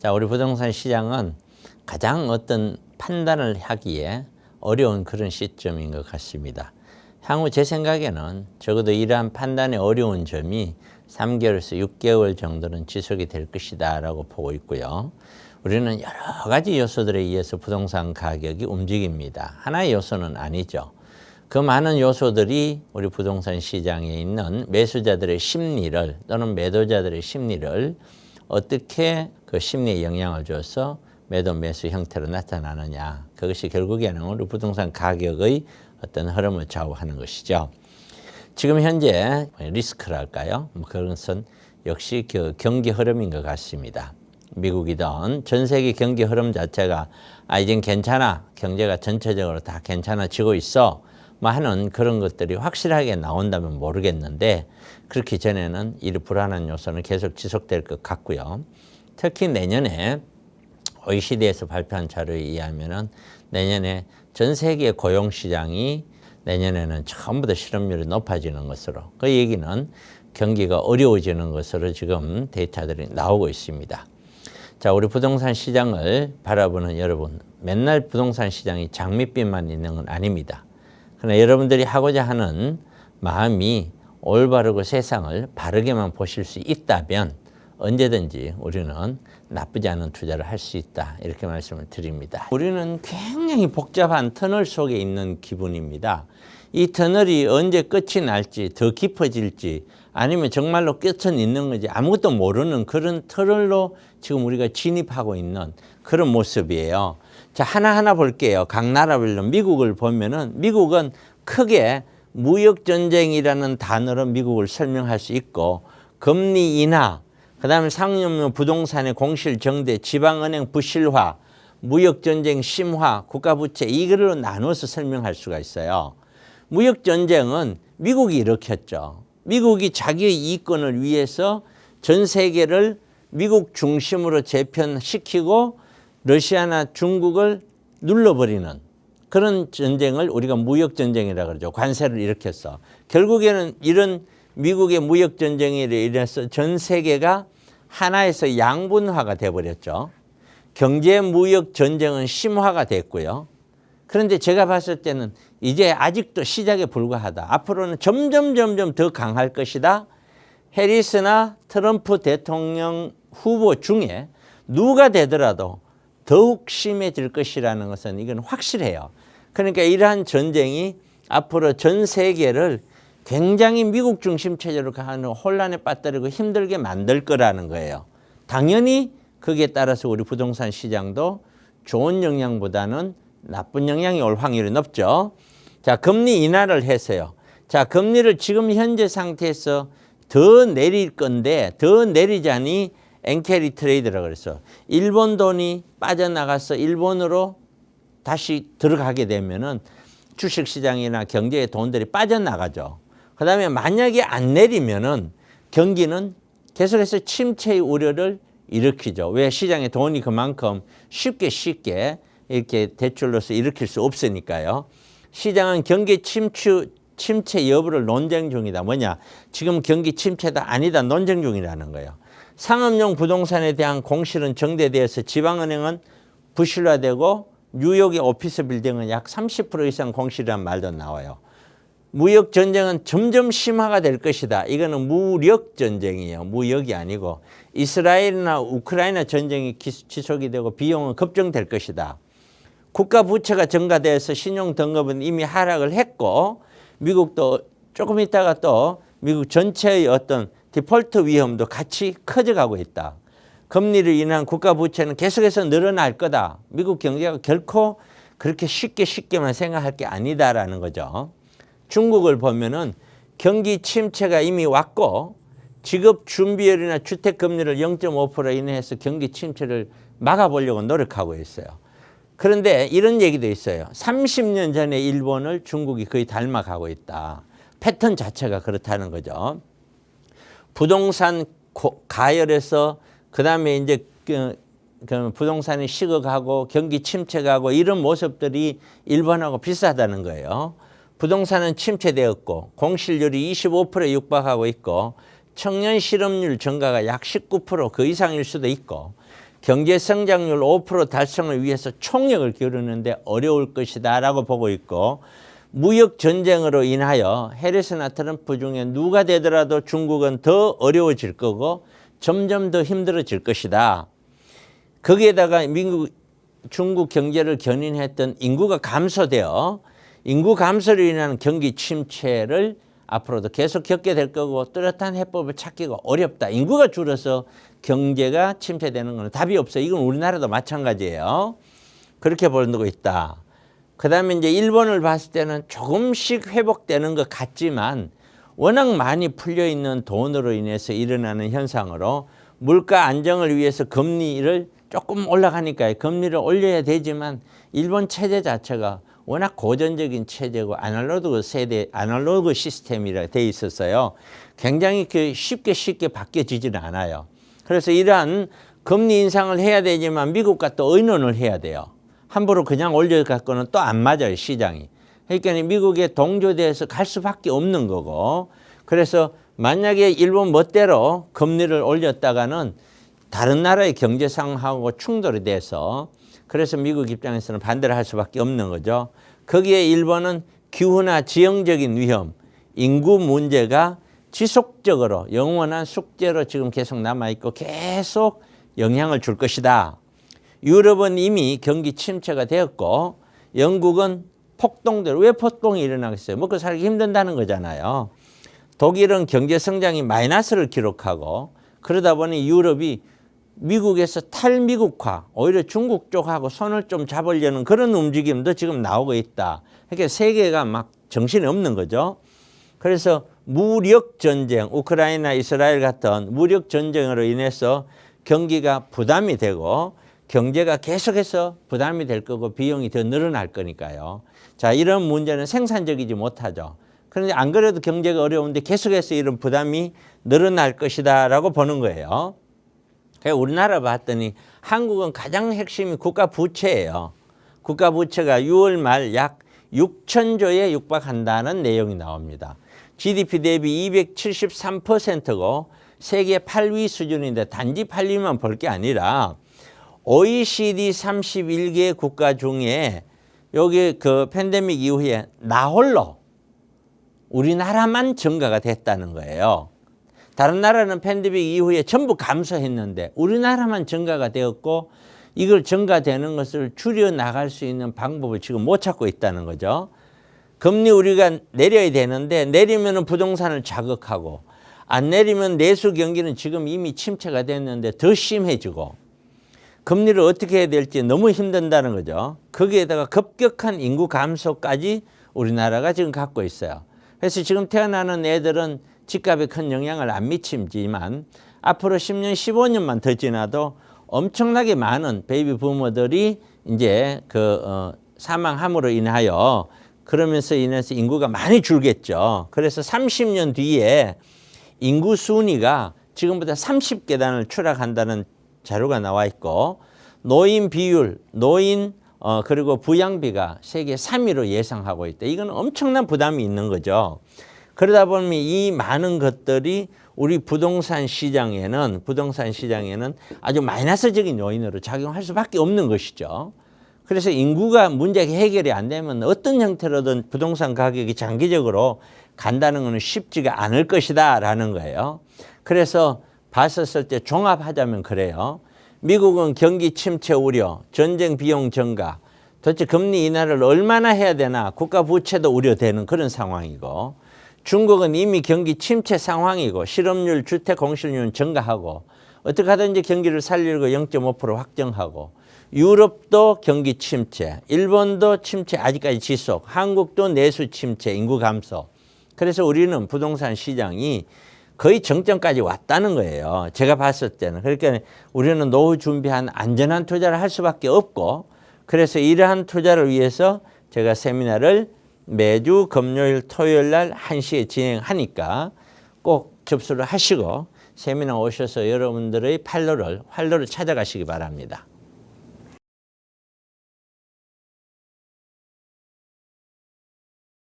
자, 우리 부동산 시장은 가장 어떤 판단을 하기에 어려운 그런 시점인 것 같습니다. 향후 제 생각에는 적어도 이러한 판단의 어려운 점이 3개월에서 6개월 정도는 지속이 될 것이다 라고 보고 있고요. 우리는 여러 가지 요소들에 의해서 부동산 가격이 움직입니다. 하나의 요소는 아니죠. 그 많은 요소들이 우리 부동산 시장에 있는 매수자들의 심리를 또는 매도자들의 심리를 어떻게 그 심리에 영향을 줘서 매도 매수 형태로 나타나느냐. 그것이 결국에는 우리 부동산 가격의 어떤 흐름을 좌우하는 것이죠. 지금 현재 리스크랄까요? 뭐 그것은 역시 그 경기 흐름인 것 같습니다. 미국이든 전 세계 경기 흐름 자체가 아 이젠 괜찮아 경제가 전체적으로 다 괜찮아지고 있어 뭐 하는 그런 것들이 확실하게 나온다면 모르겠는데 그렇기 전에는 이 불안한 요소는 계속 지속될 것 같고요. 특히 내년에 OECD에서 발표한 자료에 의하면은 내년에 전 세계 고용 시장이 내년에는 전부 다 실업률이 높아지는 것으로 그 얘기는 경기가 어려워지는 것으로 지금 데이터들이 나오고 있습니다. 자, 우리 부동산 시장을 바라보는 여러분, 맨날 부동산 시장이 장밋빛만 있는 건 아닙니다. 그러나 여러분들이 하고자 하는 마음이 올바르고 세상을 바르게만 보실 수 있다면 언제든지 우리는 나쁘지 않은 투자를 할 수 있다. 이렇게 말씀을 드립니다. 우리는 굉장히 복잡한 터널 속에 있는 기분입니다. 이 터널이 언제 끝이 날지 더 깊어질지 아니면 정말로 끝은 있는 건지 아무것도 모르는 그런 터널로 지금 우리가 진입하고 있는 그런 모습이에요. 자, 하나하나 볼게요. 각 나라별로 미국을 보면은 미국은 크게 무역 전쟁이라는 단어로 미국을 설명할 수 있고 금리 인하, 그 다음에 상업용 부동산의 공실 정대, 지방은행 부실화, 무역 전쟁 심화, 국가 부채 이걸로 나눠서 설명할 수가 있어요. 무역 전쟁은 미국이 일으켰죠. 미국이 자기의 이권을 위해서 전 세계를 미국 중심으로 재편시키고 러시아나 중국을 눌러버리는 그런 전쟁을 우리가 무역 전쟁이라 그러죠. 관세를 일으켰어. 결국에는 이런 미국의 무역 전쟁에 의해서 전 세계가 하나에서 양분화가 돼 버렸죠. 경제 무역 전쟁은 심화가 됐고요. 그런데 제가 봤을 때는 이제 아직도 시작에 불과하다. 앞으로는 점점 점점 더 강할 것이다. 해리스나 트럼프 대통령 후보 중에 누가 되더라도 더욱 심해질 것이라는 것은 이건 확실해요. 그러니까 이러한 전쟁이 앞으로 전 세계를 굉장히 미국 중심 체제로 가는 혼란에 빠뜨리고 힘들게 만들 거라는 거예요. 당연히 거기에 따라서 우리 부동산 시장도 좋은 영향보다는 나쁜 영향이 올 확률이 높죠. 자, 금리 인하를 해서요. 자, 금리를 지금 현재 상태에서 더 내릴 건데 더 내리자니 엔캐리 트레이드라고 그랬어. 일본 돈이 빠져나가서 일본으로 다시 들어가게 되면은 주식 시장이나 경제의 돈들이 빠져나가죠. 그 다음에 만약에 안 내리면은 경기는 계속해서 침체의 우려를 일으키죠. 왜 시장에 돈이 그만큼 쉽게 쉽게 이렇게 대출로서 일으킬 수 없으니까요. 시장은 경기 침추, 침체 여부를 논쟁 중이다. 뭐냐? 지금 경기 침체다 아니다 논쟁 중이라는 거예요. 상업용 부동산에 대한 공실은 정대되어서 지방은행은 부실화되고 뉴욕의 오피스 빌딩은 약 30% 이상 공실이라는 말도 나와요. 무역 전쟁은 점점 심화가 될 것이다. 이거는 무력 전쟁이에요. 무역이 아니고 이스라엘이나 우크라이나 전쟁이 지속이 되고 비용은 급증될 것이다. 국가 부채가 증가돼서 신용 등급은 이미 하락을 했고 미국도 조금 있다가 또 미국 전체의 어떤 디폴트 위험도 같이 커져가고 있다. 금리를 인한 국가 부채는 계속해서 늘어날 거다. 미국 경제가 결코 그렇게 쉽게 쉽게만 생각할 게 아니다라는 거죠. 중국을 보면은 경기 침체가 이미 왔고 지급 준비율이나 주택 금리를 0.5% 인해서 경기 침체를 막아보려고 노력하고 있어요. 그런데 이런 얘기도 있어요. 30년 전에 일본을 중국이 거의 닮아가고 있다. 패턴 자체가 그렇다는 거죠. 부동산 가열에서 그 다음에 이제 그, 그 부동산이 식어가고 경기 침체가고 이런 모습들이 일본하고 비슷하다는 거예요. 부동산은 침체되었고 공실률이 25%에 육박하고 있고 청년 실업률 증가가 약 19%그 이상일 수도 있고 경제 성장률 5% 달성을 위해서 총력을 기울이는데 어려울 것이다 라고 보고 있고 무역 전쟁으로 인하여 해리스나 트럼프 중에 누가 되더라도 중국은 더 어려워질 거고 점점 더 힘들어질 것이다. 거기에다가 미국 중국 경제를 견인했던 인구가 감소되어 인구 감소로 인한 경기 침체를 앞으로도 계속 겪게 될 거고 뚜렷한 해법을 찾기가 어렵다. 인구가 줄어서 경제가 침체되는 건 답이 없어요. 이건 우리나라도 마찬가지예요. 그렇게 보고 있다. 그 다음에 이제 일본을 봤을 때는 조금씩 회복되는 것 같지만 워낙 많이 풀려 있는 돈으로 인해서 일어나는 현상으로 물가 안정을 위해서 금리를 조금 올라가니까 금리를 올려야 되지만 일본 체제 자체가 워낙 고전적인 체제고 아날로그 세대 아날로그 시스템이라 돼 있었어요. 굉장히 그 쉽게 쉽게 바뀌어지지는 않아요. 그래서 이러한 금리 인상을 해야 되지만 미국과 또 의논을 해야 돼요. 함부로 그냥 올려갖고는 또 안 맞아요 시장이. 그러니까 미국의 동조대에서 갈 수밖에 없는 거고. 그래서 만약에 일본 멋대로 금리를 올렸다가는 다른 나라의 경제 상황하고 충돌이 돼서 그래서 미국 입장에서는 반대를 할 수밖에 없는 거죠. 거기에 일본은 기후나 지형적인 위험, 인구 문제가 지속적으로 영원한 숙제로 지금 계속 남아있고 계속 영향을 줄 것이다. 유럽은 이미 경기 침체가 되었고 영국은 폭동대로 왜 폭동이 일어나겠어요? 먹고 살기 힘든다는 거잖아요. 독일은 경제 성장이 마이너스를 기록하고 그러다 보니 유럽이 미국에서 탈미국화, 오히려 중국 쪽하고 손을 좀 잡으려는 그런 움직임도 지금 나오고 있다. 그러니까 세계가 막 정신이 없는 거죠. 그래서 무력 전쟁, 우크라이나, 이스라엘 같은 무력 전쟁으로 인해서 경기가 부담이 되고 경제가 계속해서 부담이 될 거고 비용이 더 늘어날 거니까요. 자, 이런 문제는 생산적이지 못하죠. 그런데 안 그래도 경제가 어려운데 계속해서 이런 부담이 늘어날 것이다라고 보는 거예요. 우리나라 봤더니 한국은 가장 핵심이 국가 부채예요. 국가 부채가 6월 말 약 6천조에 육박한다는 내용이 나옵니다. GDP 대비 273%고 세계 8위 수준인데 단지 8위만 볼 게 아니라 OECD 31개 국가 중에 여기 그 팬데믹 이후에 나홀로 우리나라만 증가가 됐다는 거예요. 다른 나라는 팬데믹 이후에 전부 감소했는데 우리나라만 증가가 되었고 이걸 증가되는 것을 줄여 나갈 수 있는 방법을 지금 못 찾고 있다는 거죠. 금리 우리가 내려야 되는데 내리면 부동산을 자극하고 안 내리면 내수 경기는 지금 이미 침체가 됐는데 더 심해지고 금리를 어떻게 해야 될지 너무 힘든다는 거죠. 거기에다가 급격한 인구 감소까지 우리나라가 지금 갖고 있어요. 그래서 지금 태어나는 애들은 집값에 큰 영향을 안 미치지만 앞으로 10년, 15년만 더 지나도 엄청나게 많은 베이비 부모들이 이제 그 어, 사망함으로 인하여 그러면서 인해서 인구가 많이 줄겠죠. 그래서 30년 뒤에 인구 순위가 지금보다 30계단을 추락한다는 자료가 나와 있고 노인 비율, 노인 어, 그리고 부양비가 세계 3위로 예상하고 있다. 이건 엄청난 부담이 있는 거죠. 그러다 보면 이 많은 것들이 우리 부동산 시장에는 부동산 시장에는 아주 마이너스적인 요인으로 작용할 수밖에 없는 것이죠. 그래서 인구가 문제가 해결이 안 되면 어떤 형태로든 부동산 가격이 장기적으로 간다는 것은 쉽지가 않을 것이다 라는 거예요. 그래서 봤었을 때 종합하자면 그래요. 미국은 경기 침체 우려, 전쟁 비용 증가, 도대체 금리 인하를 얼마나 해야 되나 국가 부채도 우려되는 그런 상황이고 중국은 이미 경기 침체 상황이고 실업률, 주택 공실률은 증가하고 어떻게 하든지 경기를 살리려고 0.5% 확정하고 유럽도 경기 침체, 일본도 침체 아직까지 지속, 한국도 내수 침체, 인구 감소. 그래서 우리는 부동산 시장이 거의 정점까지 왔다는 거예요. 제가 봤을 때는. 그러니까 우리는 노후 준비한 안전한 투자를 할 수밖에 없고 그래서 이러한 투자를 위해서 제가 세미나를 매주 금요일 토요일 날 1시에 진행하니까 꼭 접수를 하시고 세미나 오셔서 여러분들의 팔로를 활로를 찾아가시기 바랍니다.